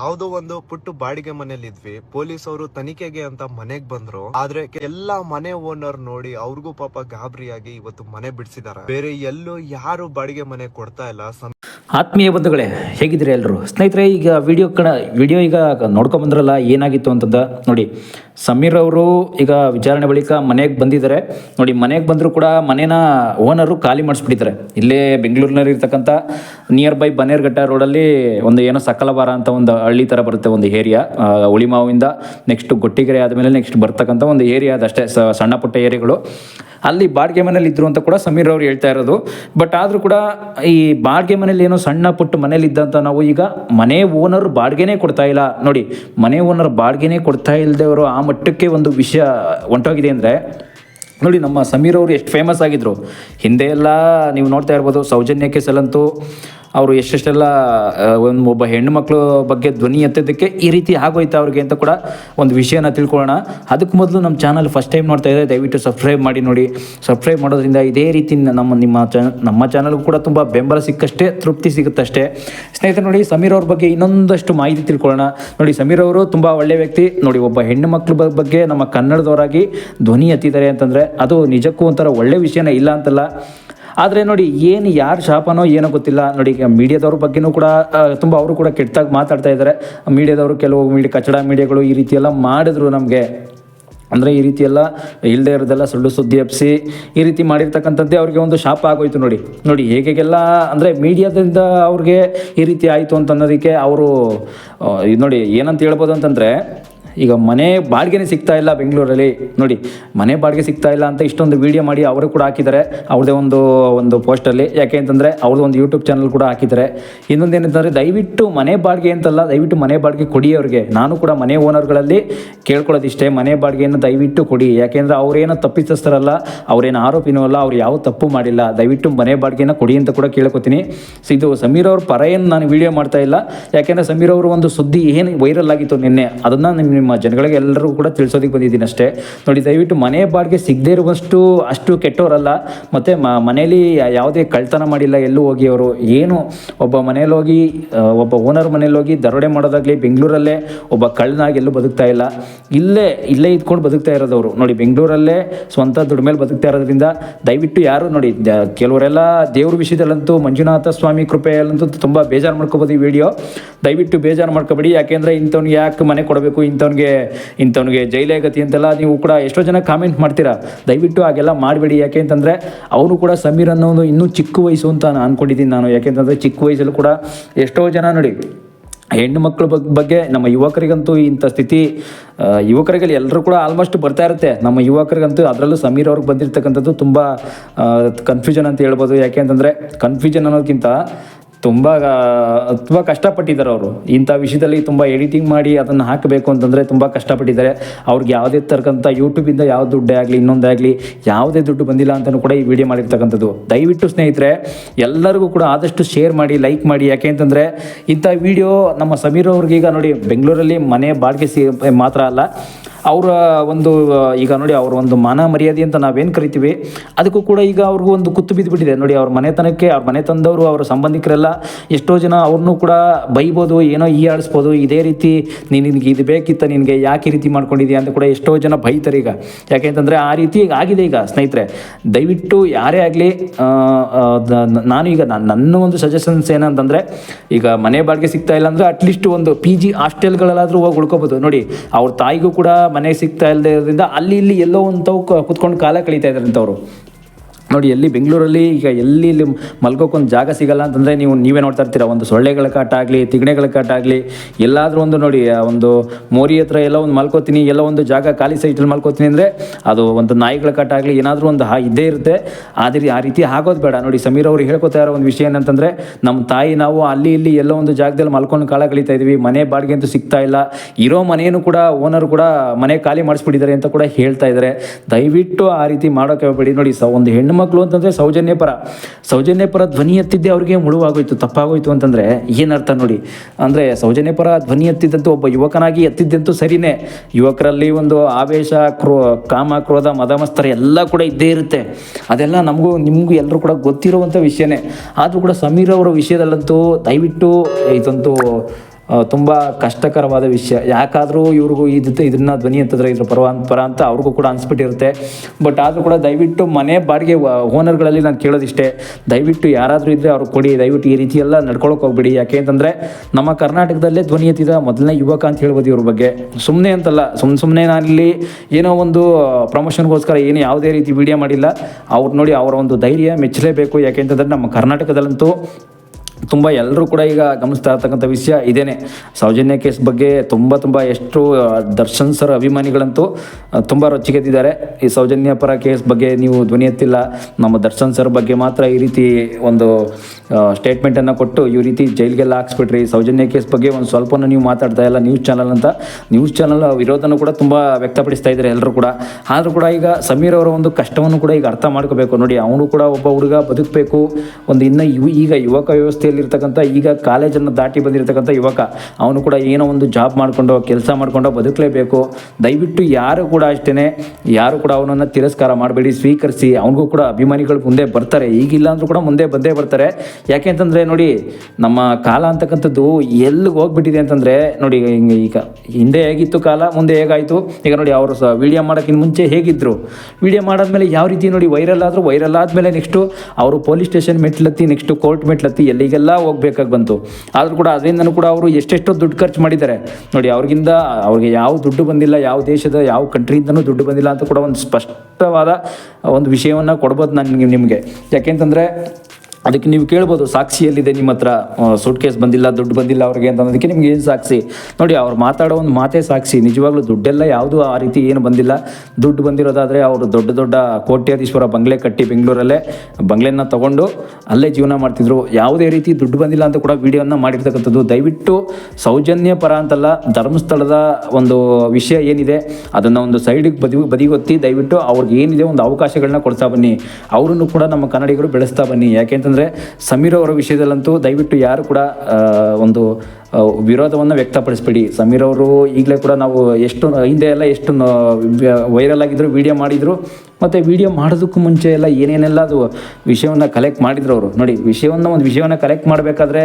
ಯಾವ್ದೋ ಒಂದು ಪುಟ್ಟು ಬಾಡಿಗೆ ಮನೇಲಿ ಇದ್ವಿ ಪೊಲೀಸ್ ಅವರು ತನಿಖೆಗೆ ಅಂತ ಮನೆಗ್ ಬಂದ್ರು. ಆದ್ರೆ ಎಲ್ಲಾ ಮನೆ ಓನರ್ ನೋಡಿ ಅವ್ರಿಗೂ ಪಾಪ ಗಾಬರಿಯಾಗಿ ಇವತ್ತು ಮನೆ ಬಿಡಿಸಿದಾರೆ. ಬೇರೆ ಎಲ್ಲೂ ಯಾರು ಬಾಡಿಗೆ ಮನೆ ಕೊಡ್ತಾ ಇಲ್ಲ. ಆತ್ಮೀಯ ಬಂಧುಗಳೇ ಹೇಗಿದ್ರೆ ಎಲ್ಲರೂ? ಸ್ನೇಹಿತರೆ, ಈಗ ವಿಡಿಯೋ ಕಣ ವಿಡಿಯೋ ಈಗ ನೋಡ್ಕೊಂಡ್ ಬಂದ್ರಲ್ಲ, ಏನಾಗಿತ್ತು ಅಂತಂದ ನೋಡಿ. ಸಮೀರ್ ಅವರು ಈಗ ವಿಚಾರಣೆ ಬಳಿಕ ಮನೆಗೆ ಬಂದಿದ್ದಾರೆ. ನೋಡಿ, ಮನೆಗೆ ಬಂದರೂ ಕೂಡ ಮನೇನ ಓನರು ಖಾಲಿ ಮಾಡಿಸ್ಬಿಟ್ಟಿದ್ದಾರೆ. ಇಲ್ಲೇ ಬೆಂಗಳೂರಿನಲ್ಲಿ ಇರ್ತಕ್ಕಂಥ ನಿಯರ್ ಬೈ ಬನೇರ್ಘಟ್ಟ ರೋಡಲ್ಲಿ ಒಂದು ಏನೋ ಸಕಲವಾರ ಅಂತ ಒಂದು ಹಳ್ಳಿ ಥರ ಬರುತ್ತೆ ಒಂದು ಏರಿಯಾ ಉಳಿಮಾವಿಂದ ನೆಕ್ಸ್ಟ್ ಗೊಟ್ಟಿಗೆರೆ ಆದಮೇಲೆ ನೆಕ್ಸ್ಟ್ ಬರ್ತಕ್ಕಂಥ ಒಂದು ಏರಿಯಾ ಅದಷ್ಟೇ ಸಣ್ಣ ಪುಟ್ಟ ಏರಿಯಾಗಳು. ಅಲ್ಲಿ ಬಾಡಿಗೆ ಮನೇಲಿ ಇದ್ರು ಅಂತ ಕೂಡ ಸಮೀರ್ ಅವರು ಹೇಳ್ತಾ ಇರೋದು. ಬಟ್ ಆದರೂ ಕೂಡ ಈ ಬಾಡಿಗೆ ಮನೇಲಿ ಏನೋ ಸಣ್ಣ ಪುಟ್ಟ ಮನೇಲಿ ಇದ್ದಂತ ನಾವು ಈಗ ಮನೆ ಓನರ್ ಬಾಡಿಗೆನೇ ಕೊಡ್ತಾ ಇಲ್ಲ. ನೋಡಿ, ಮನೆ ಓನರ್ ಬಾಡಿಗೆನೇ ಕೊಡ್ತಾ ಇಲ್ಲದವರು ಆ ಮಟ್ಟಕ್ಕೆ ಒಂದು ವಿಷಯ ಹೊಂಟೋಗಿದೆ ಅಂದರೆ, ನೋಡಿ ನಮ್ಮ ಸಮೀರ್ ಅವರು ಎಷ್ಟು ಫೇಮಸ್ ಆಗಿದ್ದರು ಹಿಂದೆ ಎಲ್ಲ ನೀವು ನೋಡ್ತಾ ಇರ್ಬೋದು, ಸೌಜನ್ಯಕ್ಕೆ ಕೇಸಲ್ಲಂತೂ ಅವರು ಎಷ್ಟೆಷ್ಟೆಲ್ಲ ಒಂದು ಒಬ್ಬ ಹೆಣ್ಣು ಮಕ್ಕಳು ಬಗ್ಗೆ ಧ್ವನಿ ಎತ್ತಿದ್ದಕ್ಕೆ ಈ ರೀತಿ ಆಗೋಯ್ತು ಅವ್ರಿಗೆ ಅಂತ ಕೂಡ ಒಂದು ವಿಷಯನ ತಿಳ್ಕೊಳ್ಳೋಣ. ಅದಕ್ಕೆ ಮೊದಲು ನಮ್ಮ ಚಾನಲ್ ಫಸ್ಟ್ ಟೈಮ್ ನೋಡ್ತಾ ಇದ್ದರೆ ದಯವಿಟ್ಟು ಸಬ್ಸ್ಕ್ರೈಬ್ ಮಾಡಿ ನೋಡಿ. ಸಬ್ಸ್ಕ್ರೈಬ್ ಮಾಡೋದ್ರಿಂದ ಇದೇ ರೀತಿ ನಮ್ಮ, ನಿಮ್ಮ ನಮ್ಮ ಚಾನಲ್ಗೂ ಕೂಡ ತುಂಬ ಬೆಂಬಲ ಸಿಕ್ಕಷ್ಟೇ, ತೃಪ್ತಿ ಸಿಗುತ್ತಷ್ಟೇ. ಸ್ನೇಹಿತರೆ ನೋಡಿ, ಸಮೀರ್ ಅವ್ರ ಬಗ್ಗೆ ಇನ್ನೊಂದಷ್ಟು ಮಾಹಿತಿ ತಿಳ್ಕೊಳ್ಳೋಣ. ನೋಡಿ, ಸಮೀರ್ ಅವರು ತುಂಬ ಒಳ್ಳೆಯ ವ್ಯಕ್ತಿ. ನೋಡಿ, ಒಬ್ಬ ಹೆಣ್ಣು ಮಕ್ಕಳ ಬಗ್ಗೆ ನಮ್ಮ ಕನ್ನಡದವರಾಗಿ ಧ್ವನಿ ಎತ್ತಿದ್ದಾರೆ ಅಂತಂದರೆ ಅದು ನಿಜಕ್ಕೂ ಒಂಥರ ಒಳ್ಳೆಯ ವಿಷಯನೇ ಇಲ್ಲ ಅಂತಲ್ಲ. ಆದರೆ ನೋಡಿ, ಏನು ಯಾರು ಶಾಪನೋ ಏನೋ ಗೊತ್ತಿಲ್ಲ. ನೋಡಿ ಮೀಡಿಯಾದವ್ರ ಬಗ್ಗೆನೂ ಕೂಡ ತುಂಬ ಅವರು ಕೂಡ ಕೆಟ್ಟದಾಗಿ ಮಾತಾಡ್ತಾ ಇದ್ದಾರೆ ಮೀಡಿಯಾದವರು ಕೆಲವು ಮೀಡಿಯಾ ಕಚಡ ಮೀಡಿಯಾಗಳು ಈ ರೀತಿ ಎಲ್ಲ ಮಾಡಿದ್ರು ನಮಗೆ. ಅಂದರೆ ಈ ರೀತಿ ಎಲ್ಲ ಇಲ್ಲದೆ ಇರೋದೆಲ್ಲ ಸುಳ್ಳು ಸುದ್ದಿ ಹಬ್ಬಿಸಿ ಈ ರೀತಿ ಮಾಡಿರ್ತಕ್ಕಂಥದ್ದೇ ಅವ್ರಿಗೆ ಒಂದು ಶಾಪ ಆಗೋಯ್ತು ನೋಡಿ. ನೋಡಿ ಹೇಗೆಲ್ಲ ಅಂದರೆ ಮೀಡಿಯಾದಿಂದ ಅವ್ರಿಗೆ ಈ ರೀತಿ ಆಯಿತು ಅಂತ ಅನ್ನೋದಕ್ಕೆ ಅವರು ಇದು ನೋಡಿ, ಏನಂತ ಹೇಳ್ಬೋದು ಅಂತಂದರೆ ಈಗ ಮನೆ ಬಾಡಿಗೆನೇ ಸಿಗ್ತಾ ಇಲ್ಲ ಬೆಂಗಳೂರಲ್ಲಿ. ನೋಡಿ, ಮನೆ ಬಾಡಿಗೆ ಸಿಗ್ತಾ ಇಲ್ಲ ಅಂತ ಇಷ್ಟೊಂದು ವಿಡಿಯೋ ಮಾಡಿ ಅವರು ಕೂಡ ಹಾಕಿದ್ದಾರೆ. ಅವ್ರದ್ದೇ ಒಂದು ಒಂದು ಪೋಸ್ಟಲ್ಲಿ ಯಾಕೆ ಅಂತಂದರೆ ಅವ್ರದ್ದು ಒಂದು ಯೂಟ್ಯೂಬ್ ಚಾನಲ್ ಕೂಡ ಹಾಕಿದ್ದಾರೆ. ಇನ್ನೊಂದು ಏನಂತಂದರೆ, ದಯವಿಟ್ಟು ಮನೆ ಬಾಡಿಗೆ ಅಂತಲ್ಲ, ದಯವಿಟ್ಟು ಮನೆ ಬಾಡಿಗೆ ಕೊಡಿ ಅವ್ರಿಗೆ. ನಾನು ಕೂಡ ಮನೆ ಓನರ್ಗಳಲ್ಲಿ ಕೇಳ್ಕೊಳ್ಳೋದಿಷ್ಟೇ, ಮನೆ ಬಾಡಿಗೆಯನ್ನು ದಯವಿಟ್ಟು ಕೊಡಿ. ಯಾಕೆಂದರೆ ಅವರೇನು ತಪ್ಪಿಸ್ತಾರಲ್ಲ ಅವ್ರೇನು ಆರೋಪಿನೂ ಅಲ್ಲ, ಅವ್ರು ಯಾವ ತಪ್ಪು ಮಾಡಿಲ್ಲ. ದಯವಿಟ್ಟು ಮನೆ ಬಾಡಿಗೆನ ಕೊಡಿ ಅಂತ ಕೂಡ ಕೇಳ್ಕೊತೀನಿ. ಸೊ ಇದು ಸಮೀರ್ ಅವ್ರ ಪರ ಏನು ನಾನು ವಿಡಿಯೋ ಮಾಡ್ತಾ ಇಲ್ಲ. ಯಾಕೆಂದರೆ ಸಮೀರ್ ಅವರು ಒಂದು ಸುದ್ದಿ ಏನು ವೈರಲ್ ಆಗಿತ್ತು ನಿನ್ನೆ, ಅದನ್ನು ನಿಮ್ಮ ಜನಗಳಿಗೆ ಎಲ್ಲರಿಗೂ ಕೂಡ ತಿಳಿಸೋದಕ್ಕೆ ಬಂದಿದ್ದೀನಿ ಅಷ್ಟೇ. ನೋಡಿ, ದಯವಿಟ್ಟು ಮನೆ ಬಾಡಿಗೆ ಸಿಗದೇ ಇರುವಷ್ಟು ಅಷ್ಟು ಕೆಟ್ಟವರಲ್ಲ ಮತ್ತು ಮನೇಲಿ ಯಾವುದೇ ಕಳ್ತನ ಮಾಡಿಲ್ಲ, ಎಲ್ಲೂ ಹೋಗಿ ಅವರು. ಏನು, ಒಬ್ಬ ಮನೇಲಿ ಹೋಗಿ ಒಬ್ಬ ಓನರ್ ಮನೇಲಿ ಹೋಗಿ ದರೋಡೆ ಮಾಡೋದಾಗಲಿ, ಬೆಂಗಳೂರಲ್ಲೇ ಒಬ್ಬ ಕಳ್ಳನಾಗಿ ಎಲ್ಲೂ ಬದುಕ್ತಾ ಇಲ್ಲ. ಇಲ್ಲೇ ಇಲ್ಲೇ ಇದ್ಕೊಂಡು ಬದುಕ್ತಾ ಇರೋದವರು. ನೋಡಿ, ಬೆಂಗಳೂರಲ್ಲೇ ಸ್ವಂತ ದುಡಿಮೇಲೆ ಬದುಕ್ತಾ ಇರೋದ್ರಿಂದ ದಯವಿಟ್ಟು ಯಾರು ನೋಡಿ ಕೆಲವರೆಲ್ಲ ದೇವ್ರ ವಿಷಯದಲ್ಲಂತೂ ಮಂಜುನಾಥ ಸ್ವಾಮಿ ಕೃಪೆಯಲ್ಲಂತೂ ತುಂಬ ಬೇಜಾರು ಮಾಡ್ಕೋಬೋದು ಈ ವಿಡಿಯೋ. ದಯವಿಟ್ಟು ಬೇಜಾರು ಮಾಡ್ಕೋಬೇಡಿ. ಯಾಕೆಂದರೆ ಇಂಥವ್ನಿಗೆ ಯಾಕೆ ಮನೆ ಕೊಡಬೇಕು, ಇಂಥವ್ನಿಗೆ ಇಂಥವ್ನಿಗೆ ಜೈಲೇ ಗತಿ ಅಂತೆಲ್ಲ ನೀವು ಕೂಡ ಎಷ್ಟೋ ಜನ ಕಾಮೆಂಟ್ ಮಾಡ್ತೀರಾ. ದಯವಿಟ್ಟು ಹಾಗೆಲ್ಲ ಮಾಡಬೇಡಿ. ಯಾಕೆ ಅಂತಂದರೆ ಅವನು ಕೂಡ ಸಮೀರ್ ಅನ್ನೋ ಒಂದು ಇನ್ನೂ ಚಿಕ್ಕ ವಯಸ್ಸು ಅಂತ ನಾನು ಅಂದ್ಕೊಂಡಿದ್ದೀನಿ ನಾನು. ಯಾಕೆಂತಂದರೆ ಚಿಕ್ಕ ವಯಸ್ಸಲ್ಲೂ ಕೂಡ ಎಷ್ಟೋ ಜನ ನೋಡಿ, ಹೆಣ್ಣು ಮಕ್ಕಳ ಬಗ್- ಬಗ್ಗೆ ನಮ್ಮ ಯುವಕರಿಗಂತೂ ಇಂಥ ಸ್ಥಿತಿ ಯುವಕರಿಗಲ್ಲಿ ಯುವಕರಿಗೆ ಎಲ್ಲರೂ ಕೂಡ ಆಲ್ಮೋಸ್ಟ್ ಬರ್ತಾ ಇರುತ್ತೆ. ನಮ್ಮ ಯುವಕರಿಗಂತೂ ಅದರಲ್ಲೂ ಸಮೀರ್ ಅವ್ರಿಗೆ ಬಂದಿರತಕ್ಕಂಥದ್ದು ತುಂಬ ಕನ್ಫ್ಯೂಷನ್ ಅಂತ ಹೇಳ್ಬೋದು. ಯಾಕೆ ಅಂತಂದರೆ ಕನ್ಫ್ಯೂಷನ್ ಅನ್ನೋದಕ್ಕಿಂತ ತುಂಬ ತುಂಬ ಕಷ್ಟಪಟ್ಟಿದ್ದಾರೆ ಅವರು. ಇಂಥ ವಿಷಯದಲ್ಲಿ ತುಂಬ ಎಡಿಟಿಂಗ್ ಮಾಡಿ ಅದನ್ನು ಹಾಕಬೇಕು ಅಂತಂದರೆ ತುಂಬ ಕಷ್ಟಪಟ್ಟಿದ್ದಾರೆ. ಅವ್ರಿಗೆ ಯಾವುದೇ ತರಕಂಥ ಯೂಟ್ಯೂಬಿಂದ ಯಾವ ದುಡ್ಡೇ ಆಗಲಿ, ಇನ್ನೊಂದೇ ಆಗಲಿ, ಯಾವುದೇ ದುಡ್ಡು ಬಂದಿಲ್ಲ ಅಂತಲೂ ಕೂಡ ಈ ವಿಡಿಯೋ ಮಾಡಿರ್ತಕ್ಕಂಥದ್ದು. ದಯವಿಟ್ಟು ಸ್ನೇಹಿತರೆ, ಎಲ್ಲರಿಗೂ ಕೂಡ ಆದಷ್ಟು ಶೇರ್ ಮಾಡಿ ಲೈಕ್ ಮಾಡಿ. ಯಾಕೆ ಅಂತಂದರೆ, ಇಂಥ ವಿಡಿಯೋ ನಮ್ಮ ಸಮೀರ್ ಅವ್ರಿಗೀಗ ನೋಡಿ, ಬೆಂಗಳೂರಲ್ಲಿ ಮನೆ ಬಾಡಿಗೆ ಸಿ, ಮಾತ್ರ ಅಲ್ಲ ಅವರ ಒಂದು ಈಗ ನೋಡಿ ಅವ್ರ ಒಂದು ಮಾನ ಮರ್ಯಾದೆ ಅಂತ ನಾವೇನು ಕರಿತೀವಿ, ಅದಕ್ಕೂ ಕೂಡ ಈಗ ಅವ್ರಿಗೂ ಒಂದು ಕುತ್ತು ಬಿದ್ದುಬಿಟ್ಟಿದೆ ನೋಡಿ ಅವ್ರ ಮನೆತನಕ್ಕೆ, ಅವ್ರ ಮನೆ ತಂದವರು, ಅವರ ಸಂಬಂಧಿಕರೆಲ್ಲ ಎಷ್ಟೋ ಜನ ಅವ್ರನ್ನೂ ಕೂಡ ಬೈಬೋದು, ಏನೋ ಈ ಆಡಿಸ್ಬೋದು, ಇದೇ ರೀತಿ ನಿನಗೆ ಇದು ಬೇಕಿತ್ತ, ನಿನಗೆ ಯಾಕೆ ಈ ರೀತಿ ಮಾಡ್ಕೊಂಡಿದ್ಯಾ ಅಂತ ಕೂಡ ಎಷ್ಟೋ ಜನ ಬೈತಾರೆ ಈಗ. ಯಾಕೆ ಅಂತಂದರೆ ಆ ರೀತಿ ಆಗಿದೆ ಈಗ ಸ್ನೇಹಿತರೆ. ದಯವಿಟ್ಟು ಯಾರೇ ಆಗಲಿ ನಾನು ಈಗ ನಾನ್- ನನ್ನ ಒಂದು ಸಜೆಷನ್ಸ್ ಏನಂತಂದರೆ, ಈಗ ಮನೆ ಬಾಡಿಗೆ ಸಿಗ್ತಾ ಇಲ್ಲ ಅಂದರೆ ಅಟ್ಲೀಸ್ಟ್ ಒಂದು ಪಿ ಜಿ ಹಾಸ್ಟೆಲ್ಗಳಲ್ಲಾದರೂ ಹೋಗಿ ಉಳ್ಕೋಬೋದು. ನೋಡಿ, ಅವ್ರ ತಾಯಿಗೂ ಕೂಡ ಮನೆ ಸಿಗ್ತಾ ಇಲ್ಲದೆ ಇರೋದ್ರಿಂದ ಅಲ್ಲಿ ಇಲ್ಲಿ ಎಲ್ಲೋ ಒಂದು ಕೂತ್ಕೊಂಡು ಕಾಲ ಕಳೀತಾ ಇದ್ದಾರೆ ಅಂತವ್ರು ನೋಡಿ, ಎಲ್ಲಿ ಬೆಂಗಳೂರಲ್ಲಿ ಈಗ ಎಲ್ಲಿ ಇಲ್ಲಿ ಮಲ್ಕೋಕೊಂದು ಜಾಗ ಸಿಗಲ್ಲ ಅಂತಂದರೆ ನೀವು ನೀವೇ ನೋಡ್ತಾ ಇರ್ತೀರ. ಒಂದು ಸೊಳ್ಳೆಗಳ ಕಾಟ ಆಗಲಿ, ತಿಗಣೆಗಳ ಕಾಟ ಆಗಲಿ, ಎಲ್ಲಾದರೂ ಒಂದು ನೋಡಿ ಒಂದು ಮೋರಿ ಹತ್ರ ಎಲ್ಲ ಒಂದು ಮಲ್ಕೋತೀನಿ, ಎಲ್ಲ ಒಂದು ಜಾಗ ಖಾಲಿ ಸೈಟಲ್ಲಿ ಮಲ್ಕೋತೀನಿ ಅಂದರೆ ಅದು ಒಂದು ನಾಯಿಗಳ ಕಾಟ ಆಗಲಿ, ಏನಾದರೂ ಒಂದು ಹಾ ಇದ್ದೇ ಇರುತ್ತೆ. ಆದರೆ ಆ ರೀತಿ ಆಗೋದು ಬೇಡ. ನೋಡಿ, ಸಮೀರ್ ಅವರು ಹೇಳ್ಕೊತಾ ಇರೋ ಒಂದು ವಿಷಯ ಏನಂತಂದರೆ ನಮ್ಮ ತಾಯಿ ನಾವು ಅಲ್ಲಿ ಇಲ್ಲಿ ಎಲ್ಲೋ ಒಂದು ಜಾಗದಲ್ಲಿ ಮಲ್ಕೊಂಡು ಕಾಲ ಕಳೀತಾ ಇದೀವಿ ಮನೆ ಬಾಡಿಗೆ ಅಂತೂ ಸಿಗ್ತಾ ಇಲ್ಲ. ಇರೋ ಮನೆಯೂ ಕೂಡ ಓನರ್ ಕೂಡ ಮನೆ ಖಾಲಿ ಮಾಡಿಸ್ಬಿಟ್ಟಿದ್ದಾರೆ ಅಂತ ಕೂಡ ಹೇಳ್ತಾ ಇದ್ದಾರೆ. ದಯವಿಟ್ಟು ಆ ರೀತಿ ಮಾಡೋಕೆ ಬೇಡಿ ನೋಡಿ, ಸ ಒಂದು ಹೆಣ್ಣು ಮಕ್ಕಳು ಅಂತಂದರೆ ಸೌಜನ್ಯ ಪರ ಸೌಜನ್ಯ ಪರ ಧ್ವನಿ ಎತ್ತಿದ್ದೆ ಅವ್ರಿಗೆ ಮುಳುವಾಗೋಯ್ತು, ತಪ್ಪಾಗೋಯ್ತು ಅಂತಂದರೆ ಏನರ್ಥ ನೋಡಿ. ಅಂದರೆ ಸೌಜನ್ಯ ಪರ ಧ್ವನಿ ಎತ್ತಿದ್ದಂತೂ ಒಬ್ಬ ಯುವಕನಾಗಿ ಎತ್ತಿದ್ದಂತೂ ಸರಿನೇ. ಯುವಕರಲ್ಲಿ ಒಂದು ಆವೇಶ, ಕ್ರೋ, ಕಾಮ, ಕ್ರೋಧ, ಮದಮಸ್ತರ ಎಲ್ಲ ಕೂಡ ಇದ್ದೇ ಇರುತ್ತೆ. ಅದೆಲ್ಲ ನಮಗೂ, ನಿಮಗೂ ಎಲ್ಲರೂ ಕೂಡ ಗೊತ್ತಿರುವಂಥ ವಿಷಯನೇ. ಆದರೂ ಕೂಡ ಸಮೀರ್ ಅವರ ವಿಷಯದಲ್ಲಂತೂ ದಯವಿಟ್ಟು ಇದಂತೂ ತುಂಬ ಕಷ್ಟಕರವಾದ ವಿಷಯ. ಯಾಕಾದರೂ ಇವ್ರಿಗೂ ಇದು ಇದನ್ನ ಧ್ವನಿ ಅಂತಂದರೆ ಇದ್ರ ಪರ ಪರ ಅಂತ ಅವ್ರಿಗೂ ಕೂಡ ಅನಿಸ್ಬಿಟ್ಟಿರುತ್ತೆ ಬಟ್ ಆದರೂ ಕೂಡ ದಯವಿಟ್ಟು ಮನೆ ಬಾಡಿಗೆ ಓನರ್ಗಳಲ್ಲಿ ನಾನು ಕೇಳೋದಿಷ್ಟೇ, ದಯವಿಟ್ಟು ಯಾರಾದರೂ ಇದ್ದರೆ ಅವ್ರಿಗೆ ಕೊಡಿ, ದಯವಿಟ್ಟು ಈ ರೀತಿ ಎಲ್ಲ ನಡ್ಕೊಳಕ್ಕೆ ಹೋಗ್ಬಿಡಿ. ಯಾಕೆ ಅಂತಂದರೆ ನಮ್ಮ ಕರ್ನಾಟಕದಲ್ಲೇ ಧ್ವನಿ ಎತ್ತಿದ ಮೊದಲನೇ ಯುವಕ ಅಂತ ಹೇಳ್ಬೋದು ಇವ್ರ ಬಗ್ಗೆ. ಸುಮ್ಮನೆ ಅಂತಲ್ಲ ಸುಮ್ಮನೆ ಸುಮ್ಮನೆ ನಾನಿಲ್ಲಿ ಏನೋ ಒಂದು ಪ್ರಮೋಷನ್ಗೋಸ್ಕರ ಏನು ಯಾವುದೇ ರೀತಿ ವಿಡಿಯೋ ಮಾಡಿಲ್ಲ. ಅವ್ರು ನೋಡಿ ಅವರ ಒಂದು ಧೈರ್ಯ, ಮೆಚ್ಚಲೇಬೇಕು. ಯಾಕೆ ಅಂತಂದರೆ ನಮ್ಮ ಕರ್ನಾಟಕದಲ್ಲಂತೂ ತುಂಬ ಎಲ್ಲರೂ ಕೂಡ ಈಗ ಗಮನಿಸ್ತಾ ಇರ್ತಕ್ಕಂಥ ವಿಷಯ ಇದೇನೆ. ಸೌಜನ್ಯ ಕೇಸ್ ಬಗ್ಗೆ ತುಂಬ ತುಂಬ ಎಷ್ಟು ದರ್ಶನ್ ಸರ್ ಅಭಿಮಾನಿಗಳಂತೂ ತುಂಬ ರೊಚ್ಚಿಗೆದ್ದಿದ್ದಾರೆ ಈ ಸೌಜನ್ಯ ಪರ ಕೇಸ್ ಬಗ್ಗೆ ನೀವು ಧ್ವನಿ ಎತ್ತಿಲ್ಲ. ನಮ್ಮ ದರ್ಶನ್ ಸರ್ ಬಗ್ಗೆ ಮಾತ್ರ ಈ ರೀತಿ ಒಂದು ಸ್ಟೇಟ್ಮೆಂಟನ್ನು ಕೊಟ್ಟು ಈ ರೀತಿ ಜೈಲಿಗೆಲ್ಲ ಹಾಕ್ಸ್ಬಿಟ್ರಿ. ಸೌಜನ್ಯ ಕೇಸ್ ಬಗ್ಗೆ ಒಂದು ಸ್ವಲ್ಪನೂ ನೀವು ಮಾತಾಡ್ತಾ ಇಲ್ಲ ನ್ಯೂಸ್ ಚಾನಲ್ ಅಂತ. ನ್ಯೂಸ್ ಚಾನಲ್ ವಿರೋಧನೂ ಕೂಡ ತುಂಬ ವ್ಯಕ್ತಪಡಿಸ್ತಾ ಇದ್ದಾರೆ ಎಲ್ಲರೂ ಕೂಡ. ಆದರೂ ಕೂಡ ಈಗ ಸಮೀರ್ ಅವರ ಒಂದು ಕಷ್ಟವನ್ನು ಕೂಡ ಈಗ ಅರ್ಥ ಮಾಡ್ಕೋಬೇಕು. ನೋಡಿ, ಅವನು ಕೂಡ ಒಬ್ಬ ಹುಡುಗ ಬದುಕಬೇಕು. ಒಂದು ಇನ್ನೂ ಈಗ ಯುವಕ ವ್ಯವಸ್ಥೆಯಲ್ಲಿರ್ತಕ್ಕಂಥ ಈಗ ಕಾಲೇಜನ್ನು ದಾಟಿ ಬಂದಿರತಕ್ಕಂಥ ಯುವಕ, ಅವನು ಕೂಡ ಏನೋ ಒಂದು ಜಾಬ್ ಮಾಡಿಕೊಂಡು, ಕೆಲಸ ಮಾಡಿಕೊಂಡು ಬದುಕಲೇಬೇಕು. ದಯವಿಟ್ಟು ಯಾರು ಕೂಡ ಅಷ್ಟೇ ಯಾರು ಕೂಡ ಅವನನ್ನು ತಿರಸ್ಕಾರ ಮಾಡಬೇಡಿ, ಸ್ವೀಕರಿಸಿ. ಅವನಿಗೂ ಕೂಡ ಅಭಿಮಾನಿಗಳು ಮುಂದೆ ಬರ್ತಾರೆ. ಈಗಿಲ್ಲ ಅಂದರೂ ಕೂಡ ಮುಂದೆ ಬಂದೇ ಬರ್ತಾರೆ. ಯಾಕೆ ಅಂತಂದರೆ ನೋಡಿ, ನಮ್ಮ ಕಾಲ ಅಂತಕ್ಕಂಥದ್ದು ಎಲ್ಲಿಗೆ ಹೋಗ್ಬಿಟ್ಟಿದೆ ಅಂತಂದರೆ, ನೋಡಿ ಹಿಂಗೆ ಈಗ ಹಿಂದೆ ಹೇಗಿತ್ತು ಕಾಲ, ಮುಂದೆ ಹೇಗಾಯಿತು? ಈಗ ನೋಡಿ ಅವರು ಸಹ ವೀಡಿಯೋ ಮಾಡೋಕ್ಕಿಂತ ಮುಂಚೆ ಹೇಗಿದ್ದರು ವೀಡಿಯೋ ಮಾಡಾದ್ಮೇಲೆ ಯಾವ ರೀತಿ ನೋಡಿ ವೈರಲ್ ಆದರೂ ವೈರಲ್ ಆದಮೇಲೆ ನೆಕ್ಸ್ಟು ಅವರು ಪೊಲೀಸ್ ಸ್ಟೇಷನ್ ಮೆಟ್ಲತ್ತಿ ನೆಕ್ಸ್ಟು ಕೋರ್ಟ್ ಮೆಟ್ಲತ್ತಿ ಎಲ್ಲಿಗೆಲ್ಲ ಹೋಗ್ಬೇಕಾಗಿ ಬಂತು. ಆದರೂ ಕೂಡ ಅದರಿಂದನೂ ಕೂಡ ಅವರು ಎಷ್ಟೆಷ್ಟೋ ದುಡ್ಡು ಖರ್ಚು ಮಾಡಿದ್ದಾರೆ. ನೋಡಿ, ಅವ್ರಿಗಿಂದ ಅವ್ರಿಗೆ ಯಾವ ದುಡ್ಡು ಬಂದಿಲ್ಲ, ಯಾವ ದೇಶದ, ಯಾವ ಕಂಟ್ರಿಯಿಂದನೂ ದುಡ್ಡು ಬಂದಿಲ್ಲ ಅಂತ ಕೂಡ ಒಂದು ಸ್ಪಷ್ಟವಾದ ಒಂದು ವಿಷಯವನ್ನು ಕೊಡ್ಬೋದು ನಾನು ನಿಮಗೆ. ಯಾಕೆಂತಂದರೆ ಅದಕ್ಕೆ ನೀವು ಕೇಳ್ಬೋದು ಸಾಕ್ಷಿ ಎಲ್ಲಿದೆ ನಿಮ್ಮ ಹತ್ರ ಸೂಟ್ ಕೇಸ್ ಬಂದಿಲ್ಲ, ದುಡ್ಡು ಬಂದಿಲ್ಲ ಅವ್ರಿಗೆ ಅಂತ ಅನ್ನೋದಕ್ಕೆ ನಿಮ್ಗೆ ಏನು ಸಾಕ್ಷಿ? ನೋಡಿ, ಅವ್ರು ಮಾತಾಡೋ ಒಂದು ಮಾತೇ ಸಾಕ್ಷಿ. ನಿಜವಾಗ್ಲೂ ದುಡ್ಡೆಲ್ಲ ಯಾವುದು ಆ ರೀತಿ ಏನು ಬಂದಿಲ್ಲ. ದುಡ್ಡು ಬಂದಿರೋದಾದರೆ ಅವರು ದೊಡ್ಡ ದೊಡ್ಡ ಕೋಟ್ಯಾಧೀಶ್ವರ ಬಂಗ್ಲೆ ಕಟ್ಟಿ ಬೆಂಗಳೂರಲ್ಲೇ ಬಂಗ್ಲೆನ ತಗೊಂಡು ಅಲ್ಲೇ ಜೀವನ ಮಾಡ್ತಿದ್ರು. ಯಾವುದೇ ರೀತಿ ದುಡ್ಡು ಬಂದಿಲ್ಲ ಅಂತ ಕೂಡ ವಿಡಿಯೋನ ಮಾಡಿರ್ತಕ್ಕಂಥದ್ದು. ದಯವಿಟ್ಟು ಸೌಜನ್ಯ ಪರ ಅಂತಲ್ಲ, ಧರ್ಮಸ್ಥಳದ ಒಂದು ವಿಷಯ ಏನಿದೆ, ಅದನ್ನು ಒಂದು ಸೈಡಿಗೆ ಬದಿ ಬದಿಗೊತ್ತಿ ದಯವಿಟ್ಟು ಅವ್ರಿಗೆ ಏನಿದೆ ಒಂದು ಅವಕಾಶಗಳನ್ನ ಕೊಡ್ತಾ ಬನ್ನಿ. ಅವರನ್ನು ಕೂಡ ನಮ್ಮ ಕನ್ನಡಿಗರು ಬೆಳೆಸ್ತಾ ಬನ್ನಿ. ಯಾಕೆಂತಂದರೆ ಸಮೀರ್ ಅವರ ವಿಷಯದಲ್ಲಂತೂ ದಯವಿಟ್ಟು ಯಾರು ಕೂಡ ಒಂದು ವಿರೋಧವನ್ನು ವ್ಯಕ್ತಪಡಿಸ್ಬೇಡಿ. ಸಮೀರ್ ಅವರು ಈಗಲೇ ಕೂಡ ನಾವು ಎಷ್ಟು ಹಿಂದೆ ಎಲ್ಲ ಎಷ್ಟು ವೈರಲ್ ಆಗಿದ್ರು ವಿಡಿಯೋ ಮಾಡಿದ್ರು. ಮತ್ತು ವಿಡಿಯೋ ಮಾಡೋದಕ್ಕೂ ಮುಂಚೆ ಎಲ್ಲ ಏನೇನೆಲ್ಲ ಅದು ವಿಷಯವನ್ನು ಕಲೆಕ್ಟ್ ಮಾಡಿದ್ರು ಅವರು. ನೋಡಿ, ವಿಷಯವನ್ನು ಒಂದು ವಿಷಯವನ್ನು ಕಲೆಕ್ಟ್ ಮಾಡಬೇಕಾದ್ರೆ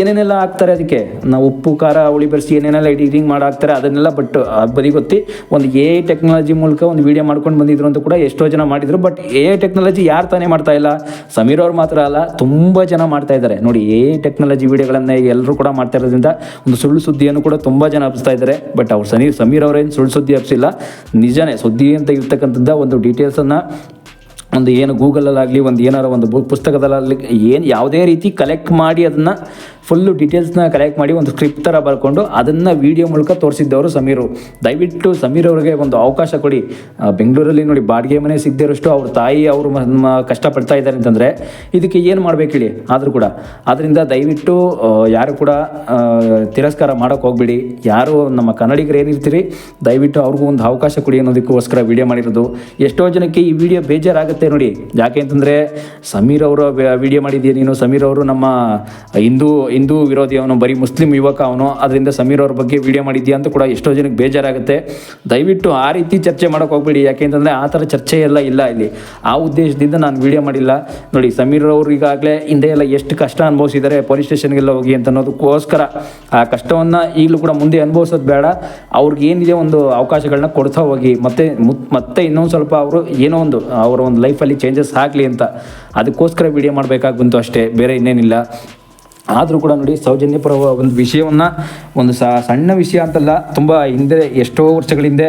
ಏನೇನೆಲ್ಲ ಹಾಕ್ತಾರೆ ಅದಕ್ಕೆ? ನಾವು ಉಪ್ಪು, ಖಾರ, ಹುಳಿ, ಬೆರೆಸಿ ಏನೇನೆಲ್ಲ ಎಡಿಟಿಂಗ್ ಮಾಡಿ ಹಾಕ್ತಾರೆ ಅದನ್ನೆಲ್ಲ ಬಟ್ ಬದಿಗೊತ್ತಿ ಒಂದು ಎ ಐ ಟೆಕ್ನಾಲಜಿ ಮೂಲಕ ಒಂದು ವಿಡಿಯೋ ಮಾಡ್ಕೊಂಡು ಬಂದಿದ್ರು ಅಂತ ಕೂಡ ಎಷ್ಟೋ ಜನ ಮಾಡಿದರು. ಬಟ್ ಎ ಐ ಟೆಕ್ನಾಲಜಿ ಯಾರು ತಾನೇ ಮಾಡ್ತಾ ಇಲ್ಲ? ಸಮೀರ್ ಅವ್ರು ಮಾತ್ರ ಅಲ್ಲ, ತುಂಬ ಜನ ಮಾಡ್ತಾ ಇದ್ದಾರೆ. ನೋಡಿ ಎ ಐ ಟೆಕ್ನಾಲಜಿ ವೀಡಿಯೋಗಳನ್ನು ಎಲ್ಲರೂ ಕೂಡ ಮಾಡ್ತಾ ಇರೋದ್ರಿಂದ ಒಂದು ಸುಳ್ಳು ಸುದ್ದಿಯನ್ನು ಕೂಡ ತುಂಬ ಜನ ಹಬ್ಸ್ತಾ ಇದ್ದಾರೆ. ಬಟ್ ಅವ್ರು ಸನಿ ಸಮೀರ್ ಅವರೇನು ಸುಳ್ಳು ಸುದ್ದಿ ಹಬ್ಸಿಲ್ಲ. ನಿಜನೇ ಸುದ್ದಿ ಅಂತ ಇರ್ತಕ್ಕಂಥದ್ದು ಒಂದು ಡೀಟೇಲ್ಸನ್ನು ಒಂದು ಏನು ಗೂಗಲಲ್ಲಾಗಲಿ ಒಂದು ಏನಾರ ಒಂದು ಬುಕ್ ಪುಸ್ತಕದಲ್ಲಾಗಲಿ, ಏನು ಯಾವುದೇ ರೀತಿ ಕಲೆಕ್ಟ್ ಮಾಡಿ ಅದನ್ನು ಫುಲ್ಲು ಡೀಟೇಲ್ಸ್ನ ಕಲೆಕ್ಟ್ ಮಾಡಿ ಒಂದು ಸ್ಕ್ರಿಪ್ಟ್ ಥರ ಬರ್ಕೊಂಡು ಅದನ್ನು ವೀಡಿಯೋ ಮೂಲಕ ತೋರಿಸಿದ್ದವರು ಸಮೀರು. ದಯವಿಟ್ಟು ಸಮೀರ್ ಅವರಿಗೆ ಒಂದು ಅವಕಾಶ ಕೊಡಿ. ಬೆಂಗಳೂರಲ್ಲಿ ನೋಡಿ ಬಾಡಿಗೆ ಮನೆ ಸಿಗದಿರೋಷ್ಟು ಅವ್ರ ತಾಯಿ ಅವರು ಕಷ್ಟಪಡ್ತಾ ಇದ್ದಾರೆ ಅಂತಂದರೆ ಇದಕ್ಕೆ ಏನು ಮಾಡ್ಬೇಕು ಆದರೂ ಕೂಡ. ಆದ್ದರಿಂದ ದಯವಿಟ್ಟು ಯಾರು ಕೂಡ ತಿರಸ್ಕಾರ ಮಾಡೋಕ್ಕೆ ಹೋಗ್ಬಿಡಿ. ಯಾರು ನಮ್ಮ ಕನ್ನಡಿಗರು ಏನಿರ್ತೀರಿ, ದಯವಿಟ್ಟು ಅವ್ರಿಗೂ ಒಂದು ಅವಕಾಶ ಕೊಡಿ ಅನ್ನೋದಕ್ಕೋಸ್ಕರ ವಿಡಿಯೋ ಮಾಡಿರೋದು. ಎಷ್ಟೋ ಜನಕ್ಕೆ ಈ ವಿಡಿಯೋ ಬೇಜಾರಾಗುತ್ತೆ ನೋಡಿ. ಯಾಕೆ ಅಂತಂದರೆ ಸಮೀರ್ ಅವರು ವಿಡಿಯೋ ಮಾಡಿದ್ದೀಯ ನೀನು. ಸಮೀರ್ ಅವರು ನಮ್ಮ ಹಿಂದೂ ಹಿಂದೂ ವಿರೋಧಿ ಅವನು, ಬರೀ ಮುಸ್ಲಿಂ ಯುವಕ ಅವನು, ಅದರಿಂದ ಸಮೀರ್ ಅವ್ರ ಬಗ್ಗೆ ವಿಡಿಯೋ ಮಾಡಿದ್ಯಾ ಅಂತ ಕೂಡ ಎಷ್ಟೋ ಜನಕ್ಕೆ ಬೇಜಾರಾಗುತ್ತೆ. ದಯವಿಟ್ಟು ಆ ರೀತಿ ಚರ್ಚೆ ಮಾಡೋಕೆ ಹೋಗ್ಬೇಡಿ. ಯಾಕೆಂತಂದರೆ ಆ ಥರ ಚರ್ಚೆ ಎಲ್ಲ ಇಲ್ಲ ಇಲ್ಲಿ. ಆ ಉದ್ದೇಶದಿಂದ ನಾನು ವಿಡಿಯೋ ಮಾಡಿಲ್ಲ. ನೋಡಿ, ಸಮೀರ್ ಅವರು ಈಗಾಗಲೇ ಹಿಂದೆ ಎಲ್ಲ ಎಷ್ಟು ಕಷ್ಟ ಅನುಭವಿಸಿದ್ದಾರೆ ಪೊಲೀಸ್ ಸ್ಟೇಷನ್ಗೆಲ್ಲ ಹೋಗಿ ಅಂತ ಅನ್ನೋದಕ್ಕೋಸ್ಕರ. ಆ ಕಷ್ಟವನ್ನು ಈಗಲೂ ಕೂಡ ಮುಂದೆ ಅನುಭವಿಸೋದು ಬೇಡ. ಅವ್ರಿಗೆ ಏನಿದೆ ಒಂದು ಅವಕಾಶಗಳನ್ನ ಕೊಡ್ತಾ ಹೋಗಿ. ಮತ್ತೆ ಮತ್ತೆ ಇನ್ನೊಂದು ಸ್ವಲ್ಪ ಅವರು ಏನೋ ಒಂದು, ಅವರ ಒಂದು ಲೈಫಲ್ಲಿ ಚೇಂಜಸ್ ಆಗಲಿ ಅಂತ. ಅದಕ್ಕೋಸ್ಕರ ವಿಡಿಯೋ ಮಾಡಬೇಕಾಗಿ ಬಂತು ಅಷ್ಟೇ. ಬೇರೆ ಇನ್ನೇನಿಲ್ಲ. ಆದರೂ ಕೂಡ ನೋಡಿ ಸೌಜನ್ಯಪರ ಒಂದು ವಿಷಯವನ್ನು ಒಂದು ಸ, ಸಣ್ಣ ವಿಷಯ ಅಂತಲ್ಲ, ತುಂಬ ಹಿಂದೆ ಎಷ್ಟೋ ವರ್ಷಗಳ ಹಿಂದೆ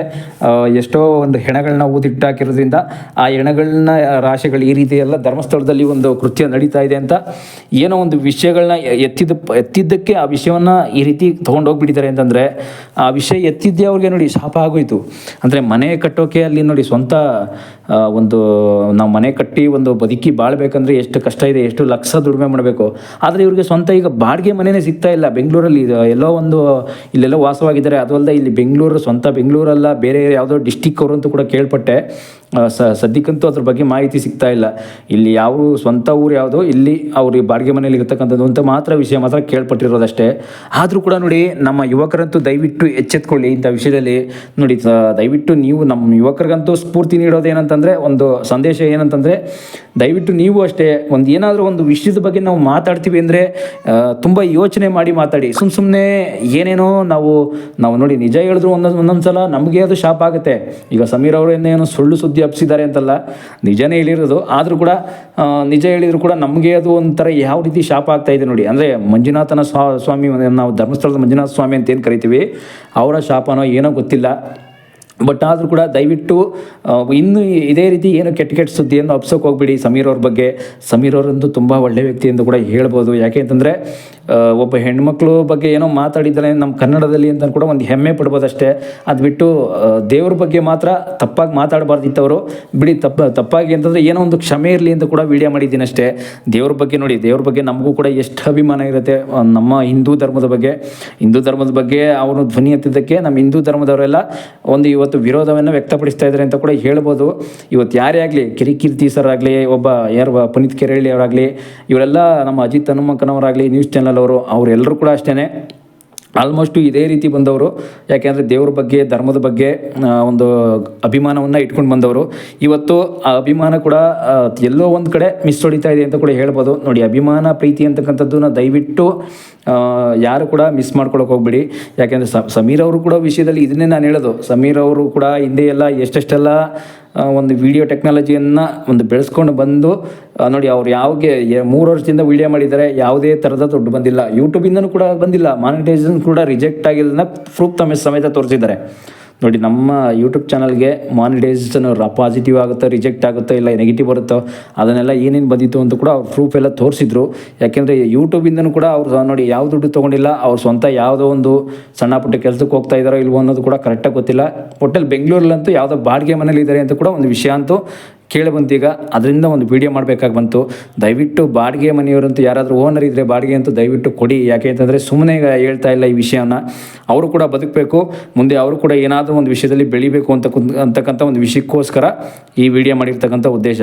ಎಷ್ಟೋ ಒಂದು ಹೆಣಗಳನ್ನ ಊದಿಟ್ಟಾಕಿರೋದ್ರಿಂದ ಆ ಹೆಣಗಳನ್ನ ರಾಶಿಗಳು ಈ ರೀತಿ ಎಲ್ಲ ಧರ್ಮಸ್ಥಳದಲ್ಲಿ ಒಂದು ಕೃತ್ಯ ನಡೀತಾ ಇದೆ ಅಂತ ಏನೋ ಒಂದು ವಿಷಯಗಳನ್ನ ಎತ್ತಿದ, ಎತ್ತಿದ್ದಕ್ಕೆ ಆ ವಿಷಯವನ್ನು ಈ ರೀತಿ ತೊಗೊಂಡೋಗ್ಬಿಟ್ಟಿದ್ದಾರೆ ಅಂತಂದರೆ, ಆ ವಿಷಯ ಎತ್ತಿದ್ದೇ ಅವ್ರಿಗೆ ನೋಡಿ ಶಾಪ ಆಗೋಯಿತು. ಅಂದರೆ ಮನೆ ಕಟ್ಟೋಕೆ ಅಲ್ಲಿ ನೋಡಿ ಸ್ವಂತ ಒಂದು, ನಾವು ಮನೆ ಕಟ್ಟಿ ಒಂದು ಬದುಕಿ ಬಾಳ್ಬೇಕಂದ್ರೆ ಎಷ್ಟು ಕಷ್ಟ ಇದೆ, ಎಷ್ಟು ಲಕ್ಷ ದುಡಿಮೆ ಮಾಡಬೇಕು. ಆದರೆ ಇವ್ರಿಗೆ ಸ್ವಂತ ಈಗ ಬಾಡಿಗೆ ಮನೆಯೇ ಸಿಗ್ತಾ ಇಲ್ಲ. ಬೆಂಗಳೂರಲ್ಲಿ ಎಲ್ಲೋ ಒಂದು ಇಲ್ಲೆಲ್ಲೋ ವಾಸವಾಗಿದ್ದಾರೆ. ಅದು ಅಲ್ಲದೆ ಇಲ್ಲಿ ಬೆಂಗಳೂರು, ಸ್ವಂತ ಬೆಂಗಳೂರಲ್ಲ, ಬೇರೆ ಯಾವುದೋ ಡಿಸ್ಟಿಕ್ ಅವರು ಅಂತೂ ಕೂಡ ಕೇಳ್ಪಟ್ಟೆ. ಸದ್ಯಕ್ಕಂತೂ ಅದ್ರ ಬಗ್ಗೆ ಮಾಹಿತಿ ಸಿಗ್ತಾ ಇಲ್ಲ. ಇಲ್ಲಿ ಯಾವ ಸ್ವಂತ ಊರು ಯಾವುದೋ, ಇಲ್ಲಿ ಅವ್ರು ಬಾಡಿಗೆ ಮನೆಯಲ್ಲಿ ಇರ್ತಕ್ಕಂಥದ್ದು ಅಂತ ಮಾತ್ರ ವಿಷಯ ಮಾತ್ರ ಕೇಳ್ಪಟ್ಟಿರೋದಷ್ಟೇ. ಆದರೂ ಕೂಡ ನೋಡಿ, ನಮ್ಮ ಯುವಕರಂತೂ ದಯವಿಟ್ಟು ಎಚ್ಚೆತ್ಕೊಳ್ಳಿ ಇಂಥ ವಿಷಯದಲ್ಲಿ. ನೋಡಿ, ಸ- ದಯವಿಟ್ಟು ನೀವು ನಮ್ಮ ಯುವಕರಿಗಂತೂ ಸ್ಫೂರ್ತಿ ನೀಡೋದು ಏನಂತಂದರೆ, ಒಂದು ಸಂದೇಶ ಏನಂತಂದರೆ, ದಯವಿಟ್ಟು ನೀವು ಅಷ್ಟೇ ಒಂದು ಏನಾದರೂ ಒಂದು ವಿಷಯದ ಬಗ್ಗೆ ನಾವು ಮಾತಾಡ್ತೀವಿ ಅಂದರೆ ತುಂಬ ಯೋಚನೆ ಮಾಡಿ ಮಾತಾಡಿ. ಸುಮ್ಮ ಸುಮ್ಮನೆ ಏನೇನೋ ನಾವು ನಾವು ನೋಡಿ, ನಿಜ ಹೇಳಿದ್ರು ಒಂದೊಂದು ಒಂದೊಂದು ಸಲ ನಮಗೆ ಅದು ಶಾಪ್ ಆಗುತ್ತೆ. ಈಗ ಸಮೀರ್ ಅವರು ಏನೋ ಸುಳ್ಳು ಸುದ್ದಿ ಹಬ್ಸಿದ್ದಾರೆ ಅಂತಲ್ಲ, ನಿಜನೇ ಹೇಳಿರೋದು. ಆದರೂ ಕೂಡ ನಿಜ ಹೇಳಿದ್ರು ಕೂಡ ನಮಗೆ ಅದು ಒಂಥರ ಯಾವ ರೀತಿ ಶಾಪ ಆಗ್ತಾ ಇದೆ ನೋಡಿ. ಅಂದರೆ ಮಂಜುನಾಥನ ಸ್ವಾ, ಸ್ವಾಮಿ ನಾವು ಧರ್ಮಸ್ಥಳದ ಮಂಜುನಾಥ ಸ್ವಾಮಿ ಅಂತ ಏನು ಕರಿತೀವಿ, ಅವರ ಶಾಪನೋ ಏನೋ ಗೊತ್ತಿಲ್ಲ. ಬಟ್ ಆದರೂ ಕೂಡ ದಯವಿಟ್ಟು ಇನ್ನೂ ಇದೇ ರೀತಿ ಏನು ಕೆಟ್ಟ ಕೆಟ್ಟ ಸುದ್ದಿಯನ್ನು ಹಬ್ಸೋಕೆ ಹೋಗ್ಬಿಡಿ ಸಮೀರ್ ಅವ್ರ ಬಗ್ಗೆ. ಸಮೀರ್ ಅವರಂತೂ ತುಂಬ ಒಳ್ಳೆಯ ವ್ಯಕ್ತಿ ಎಂದು ಕೂಡ ಹೇಳ್ಬೋದು. ಯಾಕೆ ಅಂತಂದರೆ ಒಬ್ಬ ಹೆಣ್ಮಕ್ಳು ಬಗ್ಗೆ ಏನೋ ಮಾತಾಡಿದ್ದಾರೆ ನಮ್ಮ ಕನ್ನಡದಲ್ಲಿ ಅಂತ ಕೂಡ ಒಂದು ಹೆಮ್ಮೆ ಪಡ್ಬೋದಷ್ಟೇ. ಅದು ಬಿಟ್ಟು ದೇವ್ರ ಬಗ್ಗೆ ಮಾತ್ರ ತಪ್ಪಾಗಿ ಮಾತಾಡಬಾರ್ದಿತ್ತವರು. ಬಿಡಿ, ತಪ್ಪ, ತಪ್ಪಾಗಿ ಅಂತಂದರೆ ಏನೋ ಒಂದು ಕ್ಷಮೆ ಇರಲಿ ಅಂತ ಕೂಡ ವಿಡಿಯೋ ಮಾಡಿದ್ದೀನಿ ಅಷ್ಟೇ ದೇವ್ರ ಬಗ್ಗೆ ನೋಡಿ, ದೇವ್ರ ಬಗ್ಗೆ ನಮಗೂ ಕೂಡ ಎಷ್ಟು ಅಭಿಮಾನ ಇರುತ್ತೆ ನಮ್ಮ ಹಿಂದೂ ಧರ್ಮದ ಬಗ್ಗೆ. ಹಿಂದೂ ಧರ್ಮದ ಬಗ್ಗೆ ಅವನು ಧ್ವನಿ ಎತ್ತಿದ್ದಕ್ಕೆ ನಮ್ಮ ಹಿಂದೂ ಧರ್ಮದವರೆಲ್ಲ ಒಂದು ಇವತ್ತು ವಿರೋಧವನ್ನು ವ್ಯಕ್ತಪಡಿಸ್ತಾ ಇದ್ದಾರೆ ಅಂತ ಕೂಡ ಹೇಳ್ಬೋದು. ಇವತ್ತು ಯಾರೇ ಆಗಲಿ, ಕಿರಿಕೀರ್ತಿ ಸರ್ ಆಗಲಿ, ಒಬ್ಬ ಯಾರು, ಪುನೀತ್ ಕೆರೆಳ್ಳಿ ಅವರಾಗಲಿ, ಇವರೆಲ್ಲ ನಮ್ಮ ಅಜಿತ್ ಹನುಮಕ್ಕನವರಾಗಲಿ ನ್ಯೂಸ್ ಚಾನಲ್ ಅವರು ಅವರೆಲ್ಲರೂ ಕೂಡ ಅಷ್ಟೇ ಆಲ್ಮೋಸ್ಟು ಇದೇ ರೀತಿ ಬಂದವರು. ಯಾಕೆಂದರೆ ದೇವ್ರ ಬಗ್ಗೆ, ಧರ್ಮದ ಬಗ್ಗೆ ಒಂದು ಅಭಿಮಾನವನ್ನು ಇಟ್ಕೊಂಡು ಬಂದವರು. ಇವತ್ತು ಆ ಅಭಿಮಾನ ಕೂಡ ಎಲ್ಲೋ ಒಂದು ಕಡೆ ಮಿಸ್ ಹೊಡಿತಾ ಇದೆ ಅಂತ ಕೂಡ ಹೇಳ್ಬೋದು. ನೋಡಿ, ಅಭಿಮಾನ, ಪ್ರೀತಿ ಅಂತಕ್ಕಂಥದ್ದನ್ನ ದಯವಿಟ್ಟು ಯಾರು ಕೂಡ ಮಿಸ್ ಮಾಡ್ಕೊಳಕ್ಕೆ ಹೋಗ್ಬೇಡಿ. ಯಾಕೆಂದರೆ ಸಮೀರ್ ಅವರು ಕೂಡ ವಿಷಯದಲ್ಲಿ ಇದನ್ನೇ ನಾನು ಹೇಳೋದು. ಸಮೀರ್ ಅವರು ಕೂಡ ಹಿಂದೆ ಎಲ್ಲ ಎಷ್ಟೆಷ್ಟೆಲ್ಲ ಒಂದು ವಿಡಿಯೋ ಟೆಕ್ನಾಲಜಿಯನ್ನು ಒಂದು ಬೆಳೆಸ್ಕೊಂಡು ಬಂದು ನೋಡಿ ಅವ್ರು ಯಾವಾಗೆ ಮೂರು ವರ್ಷದಿಂದ ವಿಡಿಯೋ ಮಾಡಿದ್ದಾರೆ, ಯಾವುದೇ ಥರದ ದುಡ್ಡು ಬಂದಿಲ್ಲ. ಯೂಟ್ಯೂಬಿಂದನೂ ಕೂಡ ಬಂದಿಲ್ಲ. ಮಾನಿಟೈಸೇಷನ್ ಕೂಡ ರಿಜೆಕ್ಟ್ ಆಗಿರೋದನ್ನ ಪ್ರೂಫ್ ತಮ್ಮ ಸಮೇತ ತೋರಿಸಿದ್ದಾರೆ. ನೋಡಿ, ನಮ್ಮ ಯೂಟ್ಯೂಬ್ ಚಾನಲ್ಗೆ ಮಾನಿಟೈಸೇಷನ್ ಪಾಸಿಟಿವ್ ಆಗುತ್ತೋ ರಿಜೆಕ್ಟ್ ಆಗುತ್ತೋ, ಇಲ್ಲ ನೆಗೆಟಿವ್ ಬರುತ್ತೋ, ಅದನ್ನೆಲ್ಲ ಏನೇನು ಬಂದಿತ್ತು ಅಂತ ಕೂಡ ಅವ್ರು ಪ್ರೂಫ್ ಎಲ್ಲ ತೋರಿಸಿದ್ರು. ಯಾಕೆಂದರೆ ಯೂಟ್ಯೂಬಿಂದನೂ ಕೂಡ ಅವ್ರು ನೋಡಿ ಯಾವ ದುಡ್ಡು ತೊಗೊಂಡಿಲ್ಲ, ಅವ್ರ ಸ್ವಂತ ಯಾವುದೋ ಒಂದು ಸಣ್ಣ ಪುಟ್ಟ ಕೆಲಸಕ್ಕೆ ಹೋಗ್ತಾ ಇದ್ದಾರೋ ಇಲ್ವೋ ಅನ್ನೋದು ಕೂಡ ಕರೆಕ್ಟಾಗಿ ಗೊತ್ತಿಲ್ಲ. ಒಟ್ಟಲ್ಲಿ ಬೆಂಗಳೂರಲ್ಲಂತೂ ಯಾವುದೋ ಬಾಡಿಗೆ ಮನೇಲಿ ಇದ್ದಾರೆ ಅಂತ ಕೂಡ ಒಂದು ವಿಷಯ ಅಂತೂ ಕೇಳಿ ಬಂತೀಗ, ಅದರಿಂದ ಒಂದು ವಿಡಿಯೋ ಮಾಡಬೇಕಾಗಿ ಬಂತು. ದಯವಿಟ್ಟು ಬಾಡಿಗೆ ಮನೆಯವರಂತೂ ಯಾರಾದರೂ ಓನರ್ ಇದ್ದರೆ ಬಾಡಿಗೆ ಅಂತೂ ದಯವಿಟ್ಟು ಕೊಡಿ. ಯಾಕೆ ಅಂತಂದರೆ ಸುಮ್ಮನೆ ಹೇಳ್ತಾ ಇಲ್ಲ ಈ ವಿಷಯನ ಅವರು ಕೂಡ ಬದುಕಬೇಕು. ಮುಂದೆ ಅವರು ಕೂಡ ಏನಾದರೂ ಒಂದು ವಿಷಯದಲ್ಲಿ ಬೆಳಿಬೇಕು ಅಂತ ಅಂತಕ್ಕಂಥ ಒಂದು ವಿಷಯಕ್ಕೋಸ್ಕರ ಈ ವಿಡಿಯೋ ಮಾಡಿರ್ತಕ್ಕಂಥ ಉದ್ದೇಶ.